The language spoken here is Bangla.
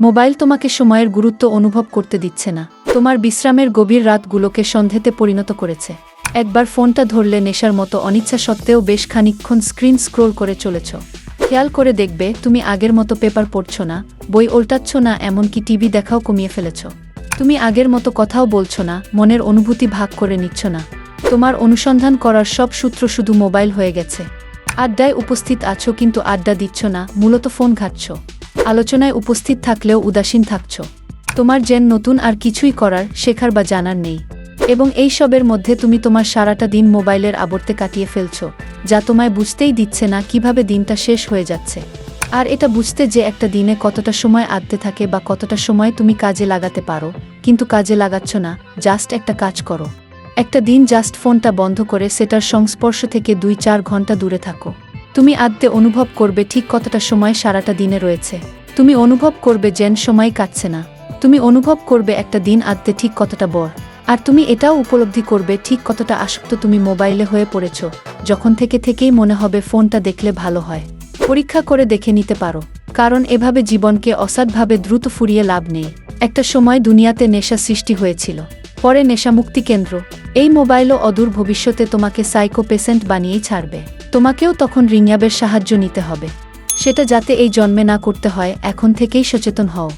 মোবাইল তোমাকে সময়ের গুরুত্ব অনুভব করতে দিচ্ছে না। তোমার বিশ্রামের গভীর রাতগুলোকে সন্ধেতে পরিণত করেছে। একবার ফোনটা ধরলে নেশার মতো অনিচ্ছা সত্ত্বেও বেশ খানিকক্ষণ স্ক্রিন স্ক্রোল করে চলেছ। খেয়াল করে দেখবে, তুমি আগের মতো পেপার পড়ছ না, বই ওল্টাচ্ছ না, এমনকি টিভি দেখাও কমিয়ে ফেলেছ। তুমি আগের মতো কথাও বলছো না, মনের অনুভূতি ভাগ করে নিচ্ছ না। তোমার অনুসন্ধান করার সব সূত্র শুধু মোবাইল হয়ে গেছে। আড্ডায় উপস্থিত আছো কিন্তু আড্ডা দিচ্ছ না, মূলত ফোন ঘাটছ। আলোচনায় উপস্থিত থাকলেও উদাসীন থাকছ। তোমার যেন নতুন আর কিছুই করার, শেখার বা জানার নেই। এবং এই সবের মধ্যে তুমি তোমার সারাটা দিন মোবাইলের আবর্তে কাটিয়ে ফেলছ, যা তোমায় বুঝতেই দিচ্ছে না কীভাবে দিনটা শেষ হয়ে যাচ্ছে। আর এটা বুঝতে যে একটা দিনে কতটা সময় আদতে থাকে বা কতটা সময় তুমি কাজে লাগাতে পারো, কিন্তু কাজে লাগাচ্ছ না, জাস্ট একটা কাজ করো। একটা দিন জাস্ট ফোনটা বন্ধ করে সেটার সংস্পর্শ থেকে দুই চার ঘণ্টা দূরে থাকো। তুমি আদতে অনুভব করবে ঠিক কতটা সময় সারাটা দিনে রয়েছে। তুমি অনুভব করবে যেন সময় কাটছে না। তুমি অনুভব করবে একটা দিন আদতে ঠিক কতটা বর। আর তুমি এটাও উপলব্ধি করবে ঠিক কতটা আসক্ত তুমি মোবাইলে হয়ে পড়েছ। যখন থেকে থেকেই মনে হবে ফোনটা দেখলে ভালো হয়। পরীক্ষা করে দেখে নিতে পারো। কারণ এভাবে জীবনকে অসাধভাবে দ্রুত ফুরিয়ে লাভ নেই। একটা সময় দুনিয়াতে নেশা সৃষ্টি হয়েছিল। পরে নেশামুক্তি কেন্দ্র। এই মোবাইলও অদূর ভবিষ্যতে তোমাকে সাইকো পেশেন্ট বানিয়েই ছাড়বে। তোমাকেও তখন রিংয়াবের সাহায্য নিতে হবে। সেটা যাতে এই জন্মে না করতে হয় এখন থেকেই সচেতন হও।